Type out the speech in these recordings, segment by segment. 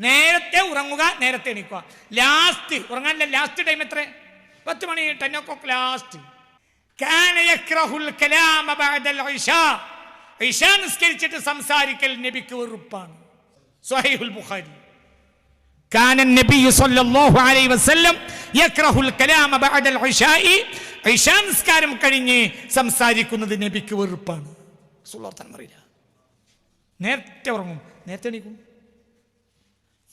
നേരത്തെ ഉറങ്ങുക നേരത്തെ എണീക്കുക ലാസ്റ്റ് ഉറങ്ങാനില്ല ലാസ്റ്റ് ടൈം എത്ര പത്ത് മണി ടെൻ ഒ ക്ലോക്ക് ലാസ്റ്റ് كان يكره الكلام بعد العشاء ഇഷാ നിസ്കരിച്ചിട്ട് സംസാരിക്കൽ നബിക്ക് വെറുപ്പാണ് സ്വഹീഹുൽ ബുഖാരി كان النبي صلى الله عليه وسلم يكره الكلام بعد العشاء ഇഷാ നിസ്കാരം കഴിഞ്ഞ് സംസാരിക്കുന്നത് നബിക്ക് വെറുപ്പാണ് സുല്ലാർത്താൻ അറിയില്ല നേരത്തെ ഉറങ്ങും നേരത്തെ എണീക്കും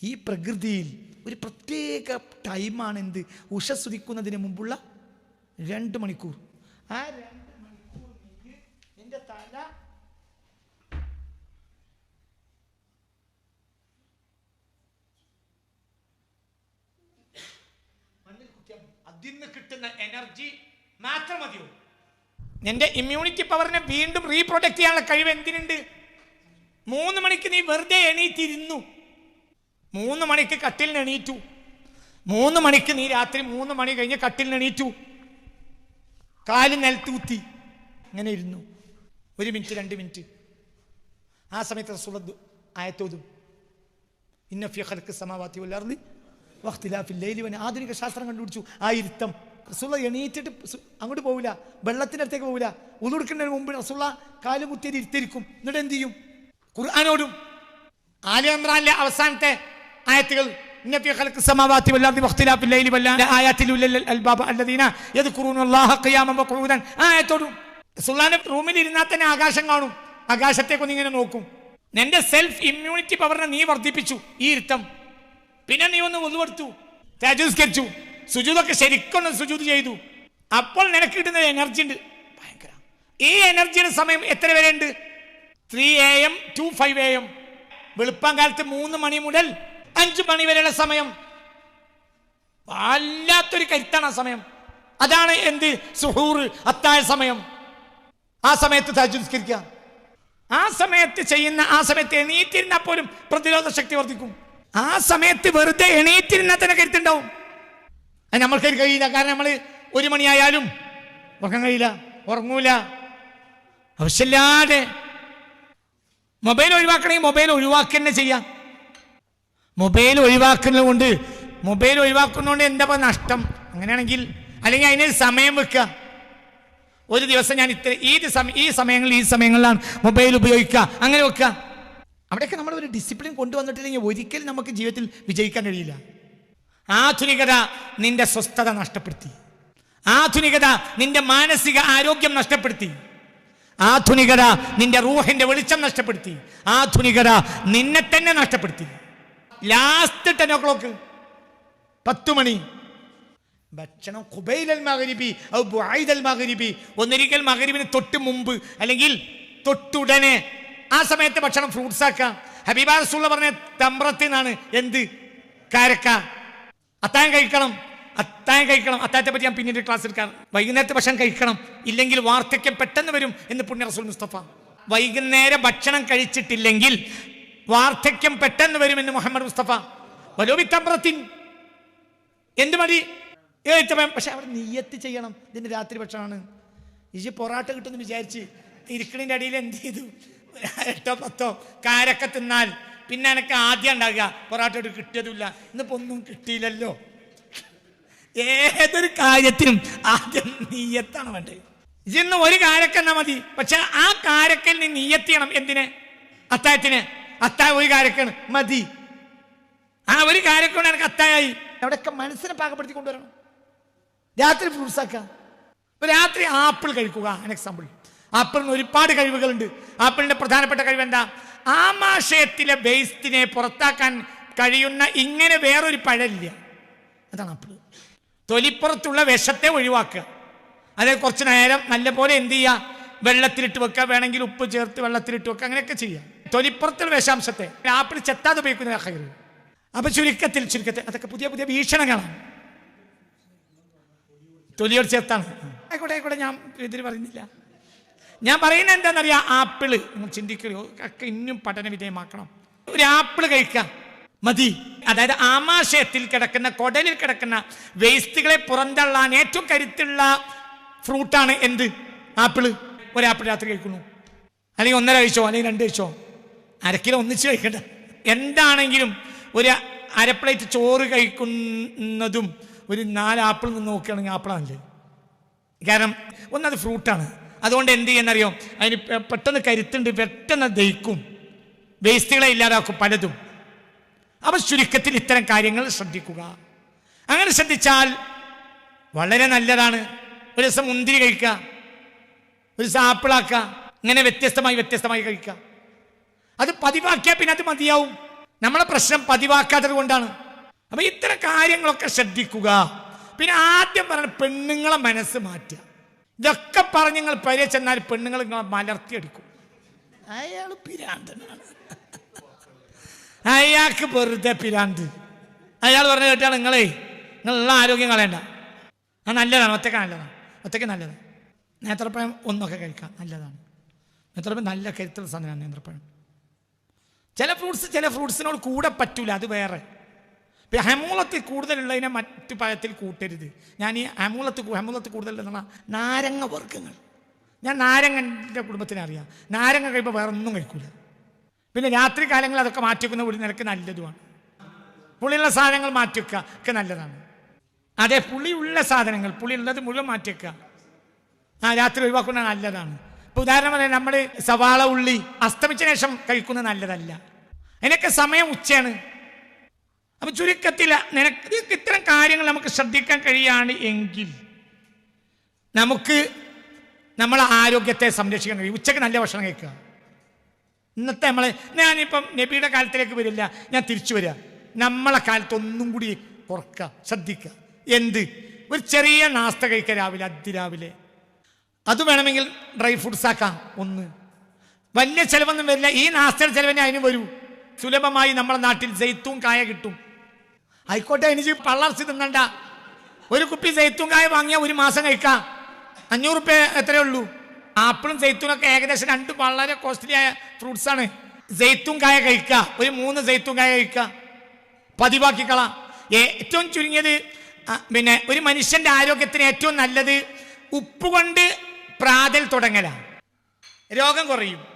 ഈ പ്രകൃതിയിൽ ഒരു പ്രത്യേക ടൈമാണ് എന്ത്? ഉഷസ്വദിക്കുന്നതിന് മുമ്പുള്ള രണ്ട് മണിക്കൂർ. ആ രണ്ട് മണിക്കൂർ എന്റെ തല കിട്ടുന്ന എനർജി മാത്രം മതിയോ നിന്റെ ഇമ്മ്യൂണിറ്റി പവറിനെ വീണ്ടും റീപ്രൊഡക്ട് ചെയ്യാനുള്ള കഴിവ് എന്തിനുണ്ട്? മൂന്ന് മണിക്ക് നീ വെറുതെ എണീറ്റിരുന്നു. മൂന്ന് മണിക്ക് കട്ടിലിന് എണീറ്റു. മൂന്ന് മണിക്ക് നീ രാത്രി മൂന്ന് മണി കഴിഞ്ഞ് കട്ടിലിന് എണീറ്റു. കാൽ നിലത്ത് കുത്തി. ഇങ്ങനെ ഇരുന്നു. ഒരു മിനിറ്റ് രണ്ട് മിനിറ്റ്. ആ സമയത്ത് റസൂലത് ആയത്തോതും ഇന്ന ഫിഹർക്ക് സമാവാത്തി അർളി വഖ്തിലാഫിൽ ലൈലി വന ആധുനിക ശാസ്ത്രം കണ്ടുപിടിച്ചു. ആ ഇരുത്തം. റസുള്ള എണീറ്റിട്ട് അങ്ങോട്ട് പോവില്ല. വെള്ളത്തിനടുത്തേക്ക് പോവില്ല. ഉളുടുക്കുന്നതിന് മുമ്പ് റസുള്ള കാൽ കുത്തിയത് ഇരുത്തിരിക്കും എന്നിട്ട് എന്ത് ചെയ്യും? ഖുർആാനോടും ആലി അവസാനത്തെ ആയത്തുകൾ വൽ അർളി വഖ്തിലാഫിൽ ലൈലി വൽ ആയാത്തിൽ ഉല്ലൽ അൽബാബ അല്ലദീന യദ്കുറൂന അല്ലാഹ ഖിയാമൻ ആയത്തോടും റസൂലുള്ളാഹിന്റെ റൂമിൽ ഇരുന്നാൽ തന്നെ ആകാശം കാണും. ആകാശത്തേക്കൊന്ന് ഇങ്ങനെ നോക്കും. നിന്റെ സെൽഫ് ഇമ്മ്യൂണിറ്റി പവറിനെ നീ വർദ്ധിപ്പിച്ചു ഈ ഇരുത്തം. പിന്നെ നീ ഒന്ന് ഒന്നുകൊടുത്തു തേജസ്കരിച്ചു സുജൂതൊക്കെ ശരിക്കൊന്ന് സുജൂത് ചെയ്തു. അപ്പോൾ നിനക്ക് കിട്ടുന്ന എനർജി ഉണ്ട്. ഭയങ്കര. ഈ എനർജിയുടെ സമയം എത്ര വരെ ഉണ്ട് three A M to five A M വെളുപ്പം കാലത്ത് മൂന്ന് മണി മുതൽ അഞ്ച് മണിവരെയുള്ള സമയം. വല്ലാത്തൊരു കരുത്താണ് ആ സമയം. അതാണ് എന്ത്? സുഹൂർ അത്താഴ സമയം. ആ സമയത്ത് തജുസ്കരിക്കുക ആ സമയത്ത് ചെയ്യുന്ന ആ സമയത്ത് എണീറ്റിരുന്നാൽ പോലും പ്രതിരോധ ശക്തി വർദ്ധിക്കും. ആ സമയത്ത് വെറുതെ എണീറ്റിരുന്നാൽ തന്നെ കരുത്തുണ്ടാവും. അത് നമ്മൾക്ക് കഴിയില്ല. കാരണം നമ്മൾ ഒരു മണിയായാലും ഉറങ്ങാൻ കഴിയില്ല ഉറങ്ങൂല. ആവശ്യമില്ലാതെ മൊബൈൽ ഒഴിവാക്കണമെങ്കിൽ മൊബൈൽ ഒഴിവാക്കുക തന്നെ ചെയ്യാം. മൊബൈൽ ഒഴിവാക്കുന്നത് കൊണ്ട് മൊബൈൽ ഒഴിവാക്കുന്നതുകൊണ്ട് എന്താ നഷ്ടം? അങ്ങനെയാണെങ്കിൽ അല്ലെങ്കിൽ അതിനൊരു സമയം വെക്കുക. ഒരു ദിവസം ഞാൻ ഇത്ര ഈ സമയം ഈ സമയങ്ങളിൽ ഈ സമയങ്ങളിലാണ് മൊബൈൽ ഉപയോഗിക്കുക. അങ്ങനെ വെക്കുക. അവിടെയൊക്കെ നമ്മൾ ഒരു ഡിസിപ്ലിൻ കൊണ്ടുവന്നിട്ടില്ലെങ്കിൽ ഒരിക്കലും നമുക്ക് ജീവിതത്തിൽ വിജയിക്കാൻ കഴിയില്ല. ആധുനികത നിന്റെ സ്വസ്ഥത നഷ്ടപ്പെടുത്തി. ആധുനികത നിന്റെ മാനസിക ആരോഗ്യം നഷ്ടപ്പെടുത്തി. ആധുനികത നിന്റെ റൂഹിന്റെ വെളിച്ചം നഷ്ടപ്പെടുത്തി. ആധുനികത നിന്നെ തന്നെ നഷ്ടപ്പെടുത്തി. ലാസ്റ്റ് ടെൻ ഓ ക്ലോക്ക് പത്തു മണി. ഭക്ഷണം കുബൈലൽ മകരിബി ഔ ബുഐദൽ മഗ്രിബി ഒന്നിരിക്കൽ മകരിബിന് തൊട്ട് മുമ്പ് അല്ലെങ്കിൽ തൊട്ടുടനെ ആ സമയത്ത് ഭക്ഷണം ഫ്രൂട്ട്സ് ആക്കാം. ഹബീബ റസൂള്ള പറഞ്ഞ തമ്പ്രത്തിൽ നിന്നാണ് എന്ത്? കാരക്ക. അത്താൻ കഴിക്കണം. അത്താൻ കഴിക്കണം. അത്താത്തെ പറ്റി ഞാൻ പിന്നീട് ക്ലാസ് എടുക്കാം. വൈകുന്നേരത്തെ ഭക്ഷണം കഴിക്കണം. ഇല്ലെങ്കിൽ വാർദ്ധക്യം പെട്ടെന്ന് വരും എന്ന് പുണ്യ റസൂൽ മുസ്തഫ. വൈകുന്നേരം ഭക്ഷണം കഴിച്ചിട്ടില്ലെങ്കിൽ വാർദ്ധക്യം പെട്ടെന്ന് വരുമെന്ന് മുഹമ്മദ് മുസ്തഫ. വലോബി തമ്പ്രത്തിൻ എന്ത് മതി ഏറ്റവും പക്ഷെ അവിടെ നീയത്ത് ചെയ്യണം. ഇതിന്റെ രാത്രി പക്ഷമാണ് ഇജി പൊറാട്ട കിട്ടുമെന്ന് വിചാരിച്ച് ഇരിക്കണിന്റെ അടിയിൽ എന്ത് ചെയ്തു? എട്ടോ പത്തോ കാരൊക്കെ തിന്നാൽ പിന്നെ എനിക്ക് ആദ്യം ഉണ്ടാകുക പൊറാട്ട കിട്ടിയതുമില്ല. ഇന്നിപ്പോ ഒന്നും കിട്ടിയില്ലല്ലോ. ഏതൊരു കാര്യത്തിനും ആദ്യം നീയത്താണ് വേണ്ടത്. ഇന്ന് ഒരു കാരക്ക എന്നാ മതി. പക്ഷെ ആ കാരക്കൽ നീ നീയത്തിയണം എന്തിന്? അത്തായത്തിന് അത്തായ ഒരു കാരക്കാണ് മതി. ആ ഒരു കാര്യം കൊണ്ട് എനിക്ക് അത്തായി അവിടെയൊക്കെ മനസ്സിനെ പാകപ്പെടുത്തി കൊണ്ടുവരണം. രാത്രി ഫ്രൂട്ട്സ് ആക്കാം. ഇപ്പൊ രാത്രി ആപ്പിൾ കഴിക്കുക എക്സാമ്പിൾ ആപ്പിളിന് ഒരുപാട് കഴിവുകളുണ്ട്. ആപ്പിളിന്റെ പ്രധാനപ്പെട്ട കഴിവ് എന്താ? ആമാശയത്തിലെ വേസ്റ്റിനെ പുറത്താക്കാൻ കഴിയുന്ന ഇങ്ങനെ വേറൊരു പഴമില്ല. അതാണ് ആപ്പിൾ. തൊലിപ്പുറത്തുള്ള വിഷത്തെ ഒഴിവാക്കുക. അതായത് കുറച്ച് നേരം നല്ലപോലെ എന്ത് ചെയ്യുക? വെള്ളത്തിലിട്ട് വെക്കുക. വേണമെങ്കിൽ ഉപ്പ് ചേർത്ത് വെള്ളത്തിലിട്ട് വെക്കുക. അങ്ങനെയൊക്കെ ചെയ്യാം തൊലിപ്പുറത്തുള്ള വിഷാംശത്തെ. ആപ്പിൾ ചെത്താതെ ഉപയോഗിക്കുന്ന ഹൈറ് അപ്പൊ ചുരുക്കത്തിൽ ചുരുക്കത്തിൽ അതൊക്കെ പുതിയ പുതിയ വീക്ഷണങ്ങളാണ്. തൊലിയോട് ചേർത്താണ്. ആയിക്കോട്ടെ ആയിക്കോട്ടെ ഞാൻ ഇതിൽ പറയുന്നില്ല. ഞാൻ പറയുന്ന എന്താണെന്നറിയാം? ആപ്പിൾ. നിങ്ങൾ ഒക്കെ ഇന്നും പഠന വിധേയമാക്കണം. ഒരു ആപ്പിൾ കഴിക്കാം. മതി. അതായത് ആമാശയത്തിൽ കിടക്കുന്ന കൊടലിൽ കിടക്കുന്ന വേസ്റ്റുകളെ പുറന്തള്ളാൻ ഏറ്റവും കരുത്തുള്ള ഫ്രൂട്ടാണ് എന്ത്? ആപ്പിൾ. ഒരു ആപ്പിൾ രാത്രി കഴിക്കുന്നു. അല്ലെങ്കിൽ ഒന്നര കഴിച്ചോ അല്ലെങ്കിൽ രണ്ട് കഴിച്ചോ. അര കിലോ ഒന്നിച്ച് കഴിക്കണ്ട. എന്താണെങ്കിലും ഒരു അര പ്ലേറ്റ് ചോറ് കഴിക്കുന്നതും ഒരു നാല് ആപ്പിൾ നിന്ന് നോക്കുകയാണെങ്കിൽ ആപ്പിളാണല്ലേ? കാരണം ഒന്നത് ഫ്രൂട്ടാണ്. അതുകൊണ്ട് എന്ത് ചെയ്യുന്നറിയോ? അതിന് പെട്ടെന്ന് കരുത്തുണ്ട് പെട്ടെന്ന് ദഹിക്കും. വേസ്റ്റുകളെ ഇല്ലാതാക്കും പലതും. അപ്പം ചുരുക്കത്തിൽ ഇത്തരം കാര്യങ്ങൾ ശ്രദ്ധിക്കുക. അങ്ങനെ ശ്രദ്ധിച്ചാൽ വളരെ നല്ലതാണ്. ഒരു ദിവസം മുന്തിരി കഴിക്കുക. ഒരു ദിവസം ആപ്പിളാക്കുക. ഇങ്ങനെ വ്യത്യസ്തമായി വ്യത്യസ്തമായി കഴിക്കുക. അത് പതിവാക്കിയാൽ പിന്നെ അത് മതിയാവും. നമ്മളെ പ്രശ്നം പതിവാക്കാത്തത് കൊണ്ടാണ് അപ്പൊ ഇത്തരം കാര്യങ്ങളൊക്കെ ശ്രദ്ധിക്കുക. പിന്നെ ആദ്യം പറഞ്ഞ പെണ്ണുങ്ങളെ മനസ്സ് മാറ്റുക. ഇതൊക്കെ പറഞ്ഞ് നിങ്ങൾ പരിയെ ചെന്നാൽ പെണ്ണുങ്ങൾ നിങ്ങളെ മലർത്തിയെടുക്കും. അയാൾ പിരാന്തനാണ്. അയാൾക്ക് വെറുതെ പിരാന്ത്. അയാൾ പറഞ്ഞ കേട്ടാണ് നിങ്ങളെ നിങ്ങളുള്ള ആരോഗ്യം കളയണ്ട. ആ നല്ലതാണ് ഒറ്റയ്ക്ക് നല്ലതാണ് ഒറ്റയ്ക്ക് നല്ലതാണ്. നേന്ത്രപ്പഴം ഒന്നൊക്കെ കഴിക്കാം നല്ലതാണ്. നേന്ത്രപ്പഴം നല്ല കരുത്തുള്ള സാധനമാണ് നേന്ത്രപ്പഴം ചില ഫ്രൂട്ട്സ് ചില ഫ്രൂട്ട്സിനോട് കൂടെ പറ്റൂല അത് വേറെ. ഇപ്പം ഹെമൂളത്തിൽ കൂടുതലുള്ളതിനെ മറ്റു പഴത്തിൽ കൂട്ടരുത്. ഞാൻ ഈ ഹെമൂളത്ത് ഹെമൂളത്ത് കൂടുതലുള്ള നാരങ്ങ വർഗങ്ങൾ. ഞാൻ നാരങ്ങന്റെ കുടുംബത്തിനെ അറിയാം. നാരങ്ങ കഴിയുമ്പോൾ വേറെ ഒന്നും കഴിക്കൂല. പിന്നെ രാത്രി കാലങ്ങളിൽ അതൊക്കെ മാറ്റിവെക്കുന്ന ഒരു നിലയ്ക്ക് നല്ലതുമാണ്. പുളിയുള്ള സാധനങ്ങൾ മാറ്റി വെക്കുക ഒക്കെ നല്ലതാണ്. അതെ പുളിയുള്ള സാധനങ്ങൾ പുളിയുള്ളത് മുഴുവൻ മാറ്റിവെക്കുക. ആ രാത്രി ഒഴിവാക്കുന്നത് നല്ലതാണ്. ഇപ്പൊ ഉദാഹരണം പറയാം നമ്മൾ സവാള ഉള്ളി അസ്തമിച്ച ശേഷം കഴിക്കുന്നത് നല്ലതല്ല. അതിനൊക്കെ സമയം ഉച്ചയാണ്. അപ്പൊ ചുരുക്കത്തിൽ നിനക്ക് ഇത് ഇത്തരം കാര്യങ്ങൾ നമുക്ക് ശ്രദ്ധിക്കാൻ കഴിയാണ് എങ്കിൽ നമുക്ക് നമ്മളെ ആരോഗ്യത്തെ സംരക്ഷിക്കാൻ കഴിയും. ഉച്ചയ്ക്ക് നല്ല ഭക്ഷണം കഴിക്കുക. ഇന്നത്തെ നമ്മളെ ഞാനിപ്പം നബിയുടെ കാലത്തിലേക്ക് വരില്ല ഞാൻ തിരിച്ചു വരിക. നമ്മളെ കാലത്തൊന്നും കൂടി കുറക്കുക ശ്രദ്ധിക്കുക. എന്ത്? ഒരു ചെറിയ നാസ്ത കഴിക്കുക രാവിലെ അതിരാവിലെ അത് വേണമെങ്കിൽ ഡ്രൈ ഫ്രൂട്ട്സ് ആക്കാം. ഒന്ന്. വലിയ ചിലവൊന്നും വരില്ല. ഈ നാസ്തയുടെ ചിലവിനെ അതിന് വരൂ. സുലഭമായി നമ്മുടെ നാട്ടിൽ ജയ്ത്തും കായ കിട്ടും. ആയിക്കോട്ടെ എനിക്ക് പള്ളർച്ചി തിന്നണ്ട. ഒരു കുപ്പി ജയ്ത്തും കായ വാങ്ങിയാൽ ഒരു മാസം കഴിക്കാം. അഞ്ഞൂറ് റുപ്യ എത്രയേ ഉള്ളൂ? ആപ്പിളും ജയ്ത്തൂനൊക്കെ ഏകദേശം രണ്ട് വളരെ കോസ്റ്റ്ലി ആയ ആണ്. ജെയ്ത്തും കായ കഴിക്കുക ഒരു മൂന്ന് ജയ്ത്തും കായ കഴിക്കുക പതിവാക്കിക്കള. ഏറ്റവും ചുരുങ്ങിയത് പിന്നെ ഒരു മനുഷ്യന്റെ ആരോഗ്യത്തിന് ഏറ്റവും നല്ലത് ഉപ്പ് കൊണ്ട് പ്രാതൽ തുടങ്ങലാണ്. രോഗം കുറയും.